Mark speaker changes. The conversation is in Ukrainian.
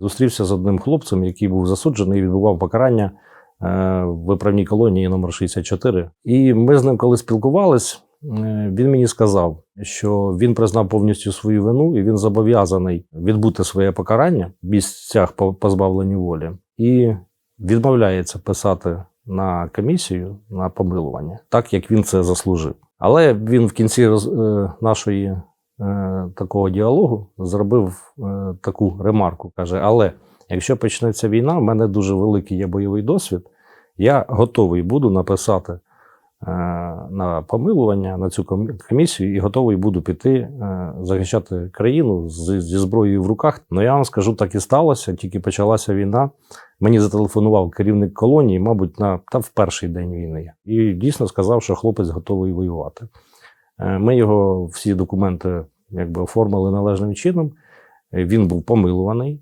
Speaker 1: Зустрівся з одним хлопцем, який був засуджений і відбував покарання е, в виправній колонії номер 64. І ми з ним, коли спілкувались, е, він мені сказав, що він признав повністю свою вину і він зобов'язаний відбути своє покарання в місцях по- позбавлення волі і відмовляється писати на комісію на помилування, так як він це заслужив. Але він в кінці е, нашої такого діалогу зробив е, таку ремарку. каже: Але якщо почнеться війна, в мене дуже великий є бойовий досвід. Я готовий буду написати е, на помилування на цю комісію і готовий буду піти е, захищати країну зі зброєю в руках. Ну я вам скажу, так і сталося. Тільки почалася війна. Мені зателефонував керівник колонії, мабуть, на та в перший день війни, і дійсно сказав, що хлопець готовий воювати. Е, Ми його всі документи якби оформили належним чином. Він був помилуваний.